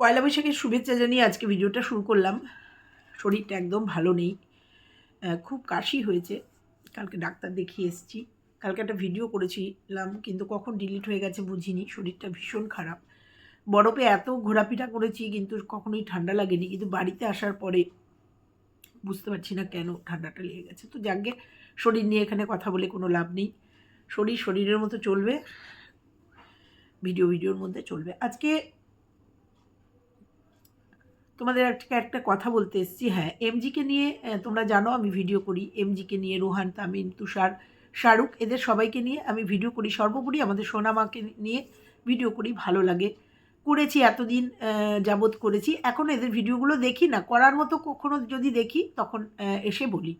পয়লা বৈশাখের শুভেচ্ছা জানিয়ে আজকে ভিডিওটা শুরু করলাম। শরীরটা একদম ভালো নেই। খুব কাশি হয়েছে। কালকে ডাক্তার দেখিয়ে এসেছি। কালকে একটা ভিডিও করেছিলাম, কিন্তু কখন ডিলিট হয়ে গেছে বুঝিনি। শরীরটা ভীষণ খারাপ। বরফে এত ঘোরাফেরা করেছি, কিন্তু কখনোই ঠান্ডা লাগেনি। কিন্তু বাড়িতে আসার পরে বুঝতে পারছি না কেন ঠান্ডাটা লেগে গেছে। তো যাকে শরীর নিয়ে এখানে কথা বলে কোনো লাভ নেই। শরীর শরীরের মতো চলবে। ভিডিও ভিডিওর মধ্যে চলবে। আজকে তোমাদের একটা একটা কথা বলতে এসেছি। হ্যাঁ এমজিকে নিয়ে তোমরা জানো আমি ভিডিও করি। এমজিকে নিয়ে রোহান তামিন তুষার, শাহরুখ, এদের সবাইকে নিয়ে আমি ভিডিও করি। সর্বোপরি আমাদের সোনামাকে নিয়ে ভিডিও করি, ভালো লাগে। করেছি এতদিন যাবৎ করেছি। এখন এদের ভিডিওগুলো দেখি না। করার মতো কখনো যদি দেখি, তখন এসে বলি।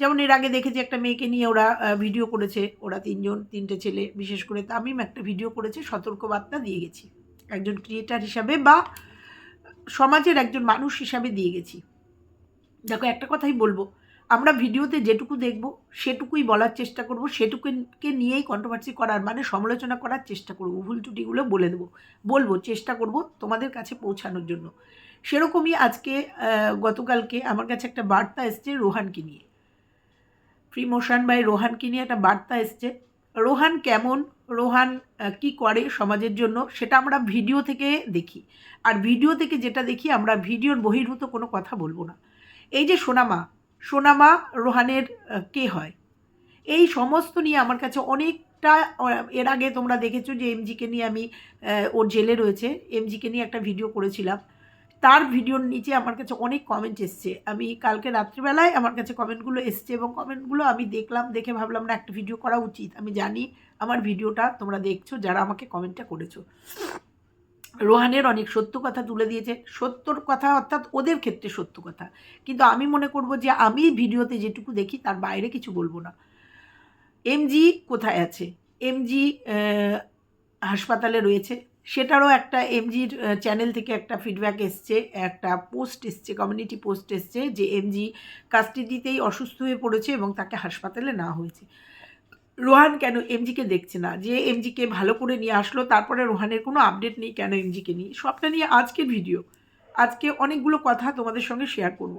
যেমন এর আগে দেখেছি একটা মেয়েকে নিয়ে ওরা ভিডিও করেছে। ওরা তিনজন, তিনটে ছেলে, বিশেষ করে তামিম একটা ভিডিও করেছে সতর্কবার্তা দিয়ে গেছি। একজন ক্রিয়েটার হিসাবে বা সমাজের একজন মানুষ হিসাবে দিয়ে গেছি। দেখো, একটা কথাই বলব, আমরা ভিডিওতে যেটুকু দেখব, সেটুকুই বলার চেষ্টা করব সেটুকুকে নিয়েই কন্ট্রোভার্সি করার মানে সমালোচনা করার চেষ্টা করব, ভুল ত্রুটিগুলো বলে দেবো, বলব, চেষ্টা করব তোমাদের কাছে পৌঁছানোর জন্য। সেরকমই আজকে গতকালকে আমার কাছে একটা বার্তা এসছে রোহানকে নিয়ে। ফ্রি মোশন বাই রোহানকে নিয়ে একটা বার্তা এসছে। রোহান কেমন? রোহান কি করে সমাজের জন্য? সেটা আমরা ভিডিও থেকে দেখি। আর ভিডিও থেকে যেটা দেখি, আমরা ভিডিওর বহির্ভূত কোনো কথা বলব না। এই যে সোনামা সোনামা রোহানের কে হয়? এই সমস্ত নিয়ে আমার কাছে অনেকটা এর আগে তোমরা দেখেছ যে এমজিকে নিয়ে আমি ওর জেলে রয়েছে। এমজিকে নিয়ে একটা ভিডিও করেছিলাম। তার ভিডিওর নিচে আমার কাছে অনেক কমেন্ট এসছে। আমি কালকে রাত্রিবেলায় আমার কাছে কমেন্টগুলো এসছে এবং কমেন্টগুলো আমি দেখলাম, দেখে ভাবলাম, না, একটা ভিডিও করা উচিত। আমি জানি আমার ভিডিওটা তোমরা দেখছ, যারা আমাকে কমেন্টটা করেছ। রোহানের অনেক সত্য কথা তুলে দিয়েছে। সত্যর কথা অর্থাৎ ওদের ক্ষেত্রে সত্য কথা। কিন্তু আমি মনে করব যে আমি ভিডিওতে যেটুকু দেখি, তার বাইরে কিছু বলব না। এমজি কোথায় আছে? এমজি হাসপাতালে রয়েছে। সেটারও একটা এমজির চ্যানেল থেকে একটা ফিডব্যাক এসছে, একটা পোস্ট এসছে কমিউনিটি পোস্ট এসছে যে এমজি কাস্টাডিতেই অসুস্থ হয়ে পড়েছে এবং তাকে হাসপাতালে না হয়েছে। রোহান কেন এমজিকে দেখছে না? যে এমজিকে ভালো করে নিয়ে আসলো, তারপরে রোহানের কোনো আপডেট নেই কেন এমজিকে নিয়ে? সবটা নিয়ে আজকের ভিডিও আজকে অনেকগুলো কথা তোমাদের সঙ্গে শেয়ার করব।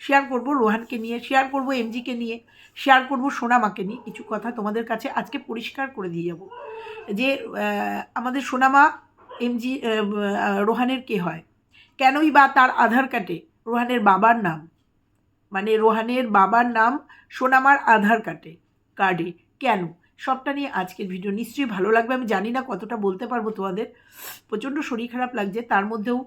শেয়ার করব, রোহানকে নিয়ে শেয়ার করব, এমজিকে নিয়ে শেয়ার করব, সোনামাকে নিয়ে কিছু কথা তোমাদের কাছে আজকে পরিষ্কার করে দিয়ে যাব। যে আমাদের সোনামা, এমজি রোহানের কে হয়? কেনই বা তার আধার কার্ডে রোহানের বাবার নাম? মানে রোহানের বাবার নাম সোনামার আধার কার্ডে কার্ডে কেন? সবটা নিয়ে আজকের ভিডিও নিশ্চয়ই ভালো লাগবে। আমি জানি না কতটা বলতে পারব তোমাদের। প্রচণ্ড শরীর খারাপ লাগছে। তার মধ্যেও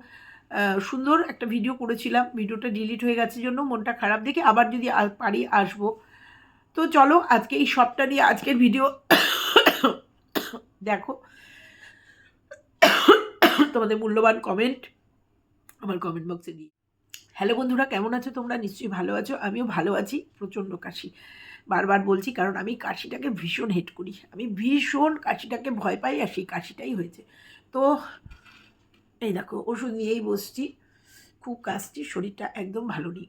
সুন্দর একটা ভিডিও করেছিলাম। ভিডিওটা ডিলিট হয়ে গেছে জন্য মনটা খারাপ দেখে আবার যদি পারি আসব। তো চলো আজকে এই সবটা নিয়ে আজকের ভিডিও দেখো। তোমাদের মূল্যবান কমেন্ট আমার কমেন্ট বক্সে দিই হ্যালো বন্ধুরা, কেমন আছো তোমরা? নিশ্চয়ই ভালো আছো। আমিও ভালো আছি, প্রচণ্ড কাশি। বারবার বলছি কারণ আমি কাশিটাকে ভীষণ হেট করি। আমি ভীষণ কাশিটাকে ভয় পাই আর সেই কাশিটাই হয়েছে। তো এই দেখো, ওষুধ নিয়েই বসছি। খুব কাশছি শরীরটা একদম ভালো নেই।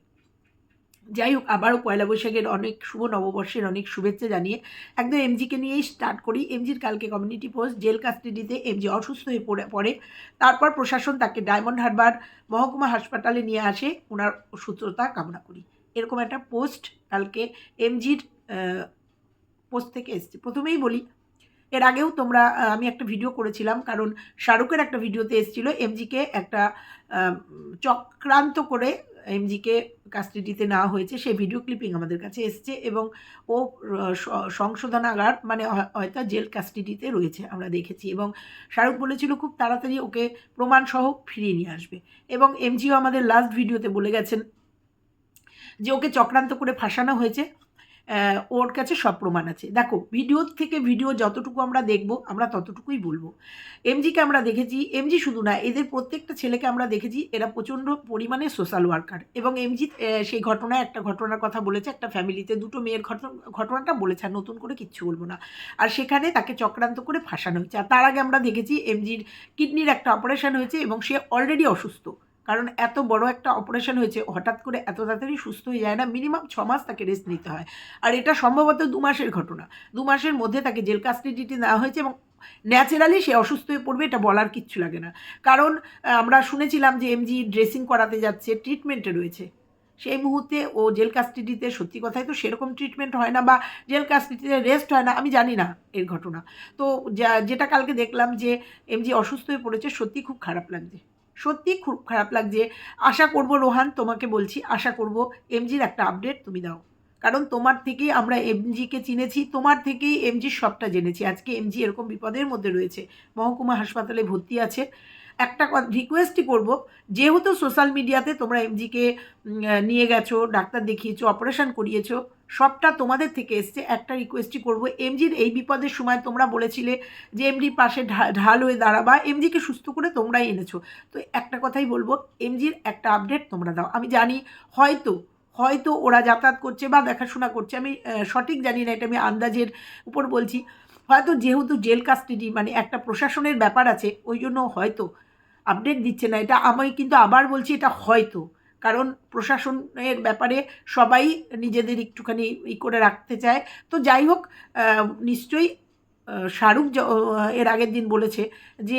যাই হোক, আবারও পয়লা বৈশাখের অনেক শুভ নববর্ষের অনেক শুভেচ্ছা জানিয়ে একদম এমজিকে নিয়েই স্টার্ট করি। এমজির কালকে কমিউনিটি পোস্ট জেল কাস্টাডিতে এমজি অসুস্থ হয়ে পড়ে পড়ে। তারপর প্রশাসন তাকে ডায়মন্ড হারবার, মহকুমা হাসপাতালে নিয়ে আসে। ওনার সুস্থতা কামনা করি। এরকম একটা পোস্ট কালকে এমজির পোস্ট থেকে এসছে। প্রথমেই বলি এর আগেও তোমরা আমি একটা ভিডিও করেছিলাম, কারণ শাহরুখের একটা ভিডিওতে এসেছিল এমজিকে একটা চক্রান্ত করে এমজিকে কাস্টাডিতে নেওয়া হয়েছে সেই ভিডিও ক্লিপিং আমাদের কাছে এসছে এবং ও সংশোধনাগার মানে হয়- হয়তো জেল কাস্টাডিতে রয়েছে, আমরা দেখেছি এবং শাহরুখ বলেছিল খুব তাড়াতাড়ি ওকে প্রমাণসহ ফিরিয়ে নিয়ে আসবে এবং এমজিও আমাদের লাস্ট ভিডিওতে বলে গেছেন যে ওকে চক্রান্ত করে ফাঁসানো হয়েছে। ওর কাছে সব প্রমাণ আছে। দেখো ভিডিও থেকে ভিডিও যতটুকু আমরা দেখব, আমরা ততটুকুই বলব। এমজিকে আমরা দেখেছি এমজি শুধু না, এদের প্রত্যেকটা ছেলেকে আমরা দেখেছি, এরা প্রচণ্ড পরিমাণে সোশ্যাল ওয়ার্কার এবং এমজি সেই ঘটনায় একটা ঘটনার কথা বলেছে, একটা ফ্যামিলিতে দুটো মেয়ের ঘটনা ঘটনাটা বলেছে, আর নতুন করে কিচ্ছু বলব না। আর সেখানে তাকে চক্রান্ত করে ফাঁসানো হয়েছে। আর তার আগে আমরা দেখেছি এমজির কিডনির একটা অপারেশন হয়েছে, এবং সে অলরেডি অসুস্থ। কারণ এত বড় একটা অপারেশন হয়েছে, হঠাৎ করে এত তাড়াতাড়ি সুস্থ হয়ে যায় না মিনিমাম ছ মাস তাকে রেস্ট নিতে হয়। আর এটা সম্ভবত দু মাসের ঘটনা। দু মাসের মধ্যে তাকে জেল কাস্টাডিতে নেওয়া হয়েছে এবং ন্যাচারালি সে অসুস্থ হয়ে পড়বে, এটা বলার কিচ্ছু লাগে না। কারণ আমরা শুনেছিলাম যে এমজি ড্রেসিং করাতে যাচ্ছে ট্রিটমেন্টে রয়েছে। সেই মুহূর্তে ও জেল কাস্টাডিতে সত্যি কথাই তো সেরকম ট্রিটমেন্ট হয় না বা জেল কাস্টাডিতে রেস্ট হয় না, আমি জানি না এর ঘটনা। তো যেটা কালকে দেখলাম যে এমজি অসুস্থ হয়ে পড়েছে, সত্যি খুব খারাপ লাগছে। সত্যি খুব খারাপ লাগছে। আশা করব রোহান তোমাকে বলছি, আশা করব এমজির একটা আপডেট তুমি দাও। কারণ তোমার থেকেই আমরা এমজিকে চিনেছি, তোমার থেকেই এমজির সবটা জেনেছি। আজকে এমজি এরকম বিপদের মধ্যে রয়েছে। মহকুমা হাসপাতালে ভর্তি আছে। একটা রিকোয়েস্টই করব, যেহেতু সোশ্যাল মিডিয়াতে তোমরা এমজিকে নিয়ে গেছো, ডাক্তার দেখিয়েছো অপারেশন করিয়েছো, সবটা তোমাদের থেকে এসছে, একটা রিকোয়েস্টই করব। এমজির এই বিপদের সময় তোমরা বলেছিলে যে এমজির পাশে ঢাল হয়ে দাঁড়াবা এমজিকে সুস্থ করে তোমরাই এনেছো। তো একটা কথাই বলব এমজির একটা আপডেট তোমরা দাও। আমি জানি হয়তো হয়তো ওরা যাতায়াত করছে বা দেখাশোনা করছে, আমি সঠিক জানি না, এটা আমি আন্দাজের উপর বলছি। হয়তো যেহেতু জেল কাস্টাডি মানে একটা প্রশাসনের ব্যাপার আছে, ওই জন্য হয়তো আপডেট দিচ্ছে না, এটা আমি কিন্তু আবার বলছি এটা হয়তো। কারণ প্রশাসনের ব্যাপারে সবাই নিজেদের একটুখানি ই করে রাখতে চায়। তো যাই হোক নিশ্চয়ই শাহরুখ এর আগের দিন বলেছে যে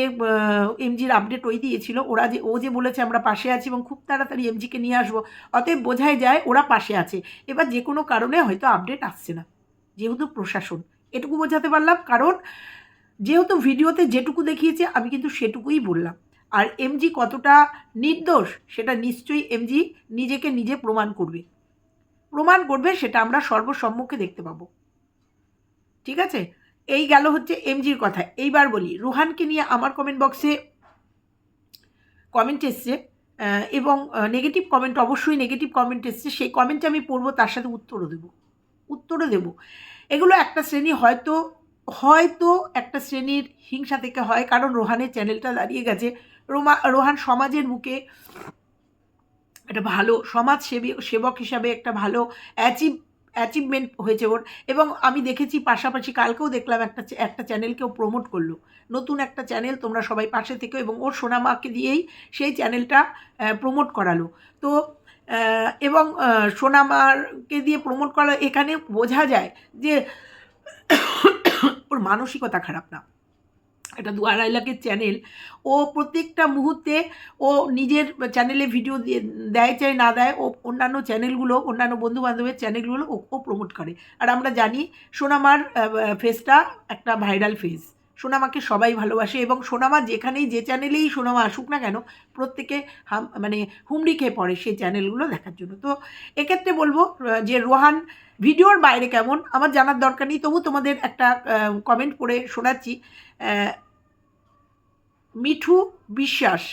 এমজির আপডেট ওই দিয়েছিল। ওরা যে, ও যে বলেছে আমরা পাশে আছি এবং খুব তাড়াতাড়ি এমজিকে নিয়ে আসব, অতএব বোঝাই যায় ওরা পাশে আছে। এবার যে কোনো কারণে হয়তো আপডেট আসছে না, যেহেতু প্রশাসন। এটুকু বোঝাতে পারলাম, কারণ যেহেতু ভিডিওতে যেটুকু দেখিয়েছে, আমি কিন্তু সেটুকুই বললাম। আর এমজি কতটা নির্দোষ, সেটা নিশ্চয়ই এমজি নিজেকে নিজে প্রমাণ করবে। প্রমাণ করবে সেটা আমরা সর্বসম্মুখে দেখতে পাবো। ঠিক আছে? এই গেল হচ্ছে এমজির কথা। এইবার বলি, রুহানকে নিয়ে আমার কমেন্ট বক্সে কমেন্ট এসছে এবং নেগেটিভ কমেন্ট অবশ্যই নেগেটিভ কমেন্ট এসছে। সেই কমেন্টে আমি পড়ব, তার সাথে উত্তরও দেবো। উত্তরও দেবো। এগুলো একটা শ্রেণি হয়তো হয়তো একটা শ্রেণির হিংসা থেকে হয়, কারণ রোহানের চ্যানেলটা দাঁড়িয়ে গেছে। রোমা, রোহান সমাজের বুকে একটা ভালো সমাজ সেবী সেবক হিসাবে একটা ভালো অ্যাচিভ অ্যাচিভমেন্ট হয়েছে ওর। এবং আমি দেখেছি পাশাপাশি কালকেও দেখলাম একটা একটা চ্যানেলকেও প্রমোট করল। নতুন একটা চ্যানেল তোমরা সবাই পাশে থেকে এবং ওর সোনামাকে দিয়েই সেই চ্যানেলটা প্রমোট করালো। তো এবং সোনামারকে দিয়ে প্রমোট করা, এখানে বোঝা যায় যে ওর মানসিকতা খারাপ না। এটা দু আড়াই লাখের চ্যানেল ও প্রত্যেকটা মুহূর্তে ও নিজের চ্যানেলে ভিডিও দিয়ে চাই না দেয়, ও অন্যান্য চ্যানেলগুলো অন্যান্য বন্ধু বান্ধবের চ্যানেলগুলো ও প্রমোট করে। আর আমরা জানি সোনামার ফেসটা একটা ভাইরাল ফেস সোনামাকে সবাই ভালোবাসে এবং সোনামা যেখানেই যে চ্যানেলেই সোনামা আসুক না কেন, প্রত্যেকে হাম মানে হুমড়ি খেয়ে পড়ে সেই চ্যানেলগুলো দেখার জন্য। তো এক্ষেত্রে বলব যে রোহান ভিডিওর বাইরে কেমন? আমার জানার দরকার নেই, তবু তোমাদের একটা কমেন্ট করে শোনাচ্ছি। মিঠু বিশ্বাস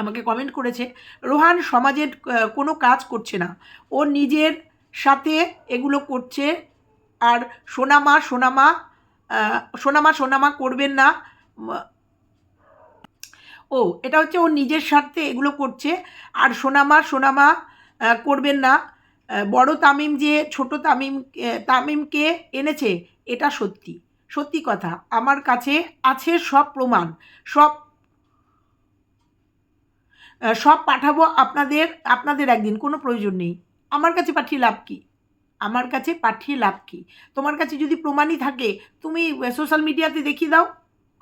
আমাকে কমেন্ট করেছে, রোহান, সমাজের কোনো কাজ করছে না। ও নিজের সাথে এগুলো করছে আর সোনামা সোনামা সোনামা সোনামা করবেন না। ও, এটা হচ্ছে ও নিজের স্বার্থে এগুলো করছে আর সোনামা সোনামা করবেন না। বড় তামিম যে, ছোট তামিম তামিমকে এনেছে, এটা সত্যি। সত্যি কথা, আমার কাছে আছে সব প্রমাণ। সব সব পাঠাবো আপনাদের আপনাদের একদিন, কোনো প্রয়োজন নেই। আমার কাছে পাঠিয়ে লাভ কি? আমার কাছে পাঠিয়ে লাভ কি? তোমার কাছে যদি প্রমাণই থাকে, তুমি সোশ্যাল মিডিয়াতে দেখিয়ে দাও,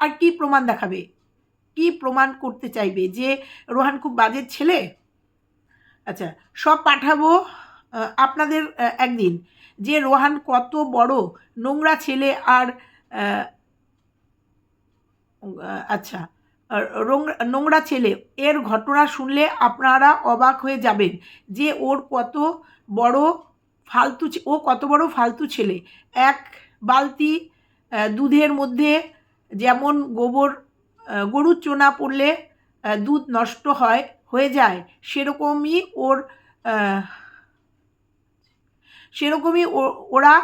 আর কি প্রমাণ দেখাবে? কি প্রমাণ করতে চাইবে যে রোহান খুব বাজের ছেলে? আচ্ছা সব পাঠাবো আপনাদের একদিন। যে রোহান কত বড় নোংরা ছেলে আর আচ্ছা। নোংরা ছেলে, এর ঘটনা শুনলে আপনারা অবাক হয়ে যাবেন যে ওর কত বড় ফালতু ও কত বড় ফালতু ছেলে। এক বালতি দুধের মধ্যে যেমন গোবর গরুর চোনা পড়লে দুধ নষ্ট হয়, হয়ে যায়, সেরকমই ওর সেরকমই ওরা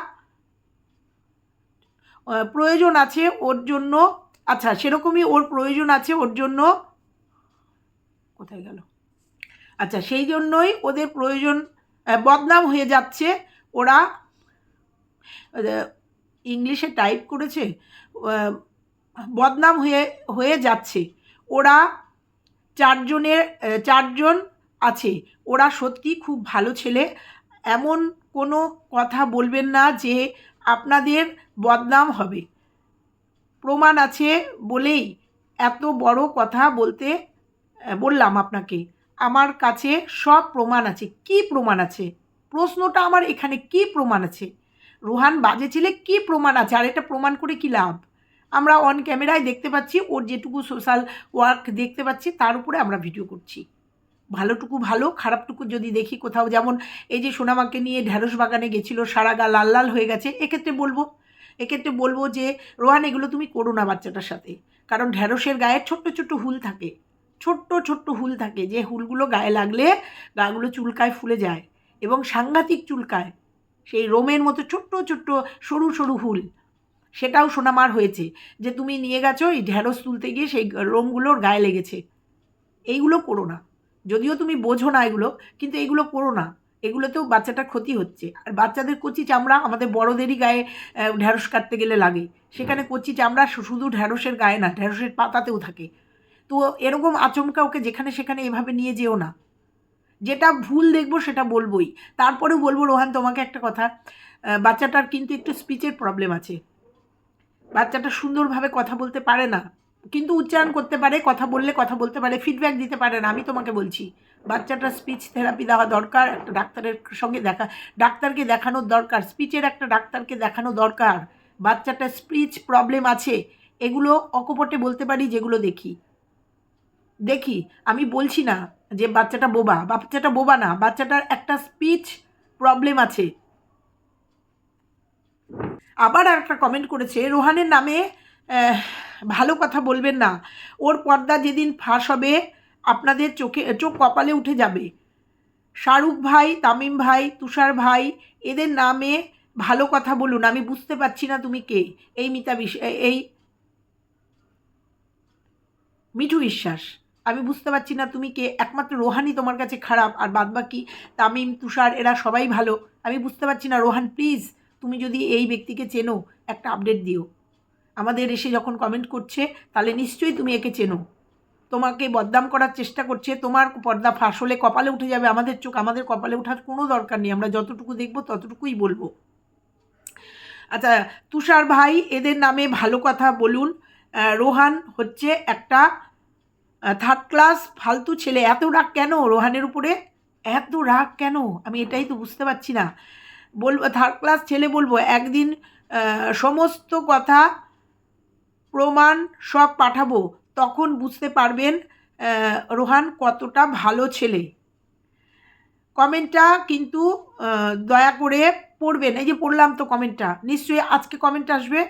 প্রয়োজন আছে ওর জন্য। আচ্ছা সেরকমই ওর প্রয়োজন আছে ওর জন্য। কোথায় গেল? আচ্ছা সেই জন্যই ওদের প্রয়োজন বদনাম হয়ে যাচ্ছে। ওরা ইংলিশে টাইপ করেছে বদনাম হয়ে হয়ে যাচ্ছে। ওরা চারজনের চারজন আছে। ওরা সত্যি খুব ভালো ছেলে। এমন কোনো কথা বলবেন না যে আপনাদের বদনাম হবে। প্রমাণ আছে বলেই এত বড় কথা বলতে বললাম আপনাকে। আমার কাছে সব প্রমাণ আছে। কি প্রমাণ আছে? প্রশ্নটা আমার এখানে কি প্রমাণ আছে? রোহান বাজে ছেলে, কি প্রমাণ আছে? আর এটা প্রমাণ করে কি লাভ? আমরা অন ক্যামেরায় দেখতে পাচ্ছি, ওর যেটুকু সোশ্যাল ওয়ার্ক দেখতে পাচ্ছি, তার উপরে আমরা ভিডিও করছি। ভালোটুকু ভালো, খারাপটুকু যদি দেখি কোথাও, যেমন এই যে সোনামাকে নিয়ে ঢ্যাঁড়স বাগানে গেছিল, সারা গা লাল লাল হয়ে গেছে, এক্ষেত্রে বলব এক্ষেত্রে বলব যে, রোহান, এগুলো তুমি করো না বাচ্চাটার সাথে। কারণ ঢ্যাঁড়সের গায়ে ছোট্ট ছোট্ট হুল থাকে, ছোট্ট ছোট্ট হুল থাকে, যে হুলগুলো গায়ে লাগলে গাগুলো চুলকায় ফুলে যায় এবং সাংঘাতিক চুলকায়। সেই রোমের মতো ছোট্ট ছোট্ট সরু সরু হুল, সেটাও সোনামার হয়েছে, যে তুমি নিয়ে গেছো এই ঢ্যাঁড়স তুলতে গিয়ে সেই রোমগুলোর গায়ে লেগেছে। এইগুলো করো না। যদিও তুমি বোঝো না এগুলো কিন্তু এগুলো করো না। এগুলোতেও বাচ্চাটার ক্ষতি হচ্ছে। আর বাচ্চাদের কচি চামড়া আমাদের বড়দেরই গায়ে ঢ্যাঁড়স কাটতে গেলে লাগে। সেখানে কচি চামড়া শুধু ঢ্যাঁড়সের গায়ে না ঢ্যাঁড়সের পাতাতেও থাকে। তো এরকম আচমকা ওকে যেখানে সেখানে এভাবে নিয়ে যেও না। যেটা ভুল দেখব সেটা বলবোই। তারপরেও বলব রোহান তোমাকে একটা কথা বাচ্চাটার কিন্তু একটু স্পিচের প্রবলেম আছে। বাচ্চাটা সুন্দরভাবে কথা বলতে পারে না। কিন্তু উচ্চারণ করতে পারে, কথা বললে কথা বলতে পারে ফিডব্যাক দিতে পারে না, আমি তোমাকে বলছি। বাচ্চাটার স্পিচ থেরাপি দেওয়া দরকার, একটা ডাক্তারের সঙ্গে দেখা, ডাক্তারকে দেখানোর দরকার স্পিচের একটা ডাক্তারকে দেখানো দরকার। বাচ্চাটার স্পিচ প্রবলেম আছে, এগুলো অকপটে বলতে পারি, যেগুলো দেখি। দেখি, আমি বলছি না যে বাচ্চাটা বোবা বাচ্চাটা বোবা না, বাচ্চাটার একটা স্পিচ প্রবলেম আছে। আবার একটা কমেন্ট করেছে, রোহানের নামে ভালো কথা বলবেন না। ওর পর্দা যেদিন ফাঁস হবে, আপনাদের চোখে, চোখ কপালে উঠে যাবে। শাহরুখ ভাই, তামিম ভাই, তুষার ভাই, এদের নামে ভালো কথা বলুন। আমি বুঝতে পারছি না তুমি কে। এই মিতা বিশ এই মিঠু বিশ্বাস, আমি বুঝতে পারছি না তুমি কে। একমাত্র রোহানই তোমার কাছে খারাপ, আর বাদবাকি তামিম, তুষার, এরা সবাই ভালো। আমি বুঝতে পারছি না, রোহান প্লিজ তুমি যদি এই ব্যক্তিকে চেনো, একটা আপডেট দিও। আমাদের এসে যখন কমেন্ট করছে, তাহলে নিশ্চয়ই তুমি একে চেনো। তোমাকে বদনাম করার চেষ্টা করছে, তোমার পর্দা ফাঁস হলে কপালে উঠে যাবে, আমাদের চোখ, আমাদের কপালে ওঠার কোনো দরকার নেই, আমরা যতটুকু দেখব ততটুকুই বলব। আচ্ছা তুষার ভাই, এদের নামে ভালো কথা বলুন। রোহান হচ্ছে একটা থার্ড ক্লাস ফালতু ছেলে। এত রাগ কেন রোহানের উপরে? এত রাগ কেন? আমি এটাই তো বুঝতে পারছি না। বলব থার্ড ক্লাস ছেলে বলব, একদিন সমস্ত কথা প্রমাণ সব পাঠাবো, তখন বুঝতে পারবেন রোহান কতটা ভালো ছেলে। কমেন্টটা কিন্তু দয়া করে পড়বেন। এই যে পড়লাম তো কমেন্টটা, নিশ্চয়ই আজকে কমেন্ট আসবে,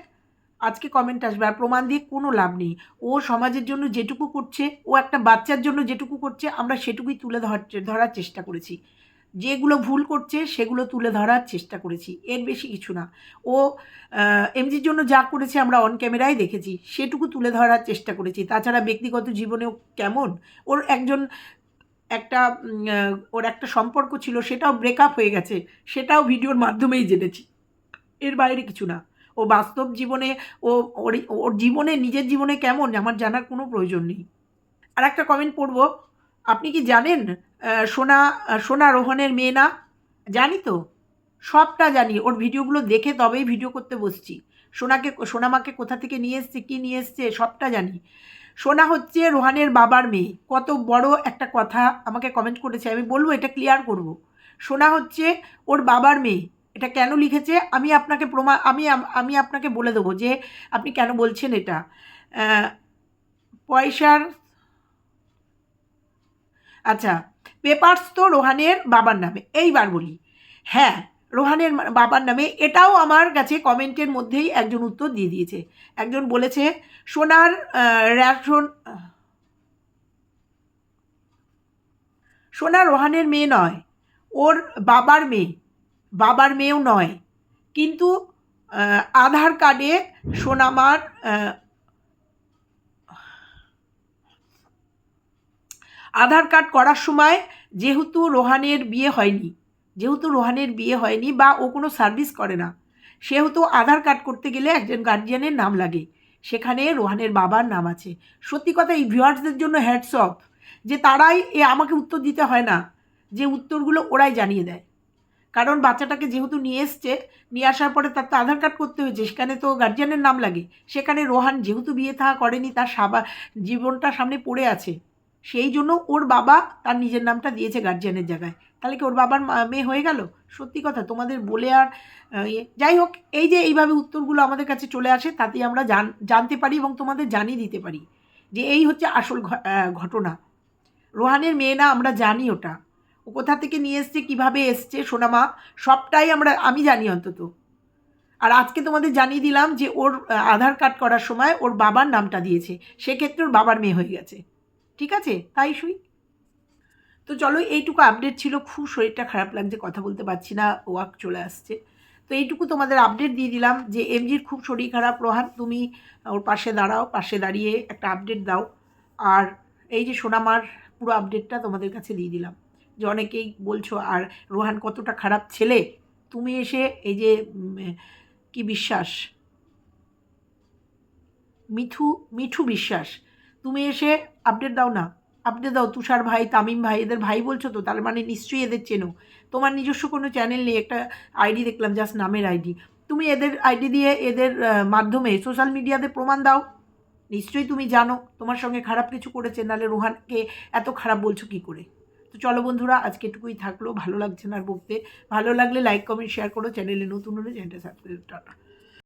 আজকে কমেন্ট আসবে। আর প্রমাণ দিয়ে কোনো লাভ নেই। ও সমাজের জন্য যেটুকু করছে, ও একটা বাচ্চার জন্য যেটুকু করছে, আমরা সেটুকুই তুলে ধর ধরার চেষ্টা করেছি। যেগুলো ভুল করছে সেগুলো তুলে ধরার চেষ্টা করেছি, এর বেশি কিছু না। ও এমজির জন্য যা করেছে আমরা অন ক্যামেরায় দেখেছি, সেটুকু তুলে ধরার চেষ্টা করেছি। তাছাড়া ব্যক্তিগত জীবনেও কেমন? ওর একজন, একটা ওর একটা সম্পর্ক ছিল, সেটাও ব্রেকআপ হয়ে গেছে, সেটাও ভিডিওর মাধ্যমেই জেনেছি। এর বাইরে কিছু না। ও বাস্তব জীবনে, ও, ওর ওর জীবনে, নিজের জীবনে কেমন, আমার জানার কোনো প্রয়োজন নেই। আর একটা কমেন্ট পড়ব আপনি কি জানেন সোনা সোনা রোহনের মেয়ে না? জানি তো। সবটা জানি। ওর ভিডিওগুলো দেখে তবেই ভিডিও করতে বসছি। সোনাকে, সোনামাকে কোথা থেকে নিয়ে এসছে, কী নিয়ে এসছে, সবটা জানি। সোনা হচ্ছে রোহানের বাবার মেয়ে। কত বড় একটা কথা আমাকে কমেন্ট করেছে, আমি বলব এটা ক্লিয়ার করব। সোনা হচ্ছে ওর বাবার মেয়ে। এটা কেন লিখেছে? আমি আপনাকে প্রমা, আমি আমি আপনাকে বলে দেবো যে আপনি কেন বলছেন এটা। পয়সার আচ্ছা পেপারস তো রোহানের বাবার নামে, এইবার বলি। হ্যাঁ রোহানের বাবার নামে, এটাও আমার কাছে কমেন্টের মধ্যেই একজন উত্তর দিয়ে দিয়েছে। একজন বলেছে, সোনার রেশন সোনা রোহানের মেয়ে নয়, ওর বাবার মেয়ে, বাবার মেয়েও নয়। কিন্তু আধার কার্ডে সোনামার আধার কার্ড করার সময় যেহেতু রোহানের বিয়ে হয়নি, যেহেতু রোহানের বিয়ে হয়নি বা ও কোনো সার্ভিস করে না, সেহেতু আধার কার্ড করতে গেলে একজন গার্জিয়ানের নাম লাগে। সেখানে রোহানের বাবার নাম আছে। সত্যি কথা এই ভিউয়ার্সদের জন্য হ্যাডস অফ যে তারাই এ আমাকে উত্তর দিতে হয় না, যে উত্তরগুলো ওরাই জানিয়ে দেয়। কারণ বাচ্চাটাকে যেহেতু নিয়ে এসছে, নিয়ে আসার পরে তার তো আধার কার্ড করতে হয়েছে, সেখানে তো গার্জিয়ানের নাম লাগে। সেখানে রোহান যেহেতু বিয়ে থাকা করেনি, তার সাবা জীবনটা সামনে পড়ে আছে। সেই জন্য ওর বাবা তার নিজের নামটা দিয়েছে গার্জিয়ানের জায়গায়। তাহলে কি ওর বাবার মেয়ে হয়ে গেল? সত্যি কথা, তোমাদের বলে আর ইয়ে- যাই হোক, এই যে এইভাবে উত্তরগুলো আমাদের কাছে চলে আসে, তাতেই আমরা জান, জানতে পারি এবং তোমাদের জানিয়ে দিতে পারি যে এই হচ্ছে আসল ঘটনা। রোহানের মেয়ে না, আমরা জানি ওটা। ও কোথা থেকে নিয়ে এসছে, কীভাবে এসছে সোনামা সবটাই আমরা, আমি জানি অন্তত। আর আজকে তোমাদের জানিয়ে দিলাম যে ওর আধার কার্ড করার সময় ওর বাবার নামটা দিয়েছে। সেক্ষেত্রে ওর বাবার মেয়ে হয়ে গেছে। ঠিক আছে? তাই শুই। তো চলো, এইটুকু আপডেট ছিল। খুব শরীরটা খারাপ লাগছে, কথা বলতে পারছি না ওয়াক চলে আসছে। তো এইটুকু তোমাদের আপডেট দিয়ে দিলাম যে এমজির খুব শরীর খারাপ। রোহান, তুমি ওর পাশে দাঁড়াও, পাশে দাঁড়িয়ে একটা আপডেট দাও। আর এই যে সোনামার পুরো আপডেটটা তোমাদের কাছে দিয়ে দিলাম। যে অনেকেই বলছো, আর রোহান কতটা খারাপ ছেলে? তুমি এসে এই যে কি বিশ্বাস? মিঠু মিঠু বিশ্বাস। তুমি এসে আপডেট দাও না আপডেট দাও। তুষার ভাই, তামিম ভাই, এদের ভাই বলছো তো? তার মানে নিশ্চয়ই এদের চেনো। তোমার নিজস্ব কোনো চ্যানেল নেই, একটা আইডি দেখলাম জাস্ট নামের আইডি তুমি এদের আইডি দিয়ে এদের মাধ্যমে সোশ্যাল মিডিয়াতে প্রমাণ দাও। নিশ্চয়ই তুমি জানো, তোমার সঙ্গে খারাপ কিছু করেছে, নাহলে রোহানকে এত খারাপ বলছো কি করে? তো চলো বন্ধুরা, আজকে এটুকুই থাকল। ভালো লাগছে না আর বলতে ভালো লাগলে লাইক কমেন্ট শেয়ার করো। চ্যানেলে নতুন হলে চ্যানেলটা সাবস্ক্রাইব টাটা।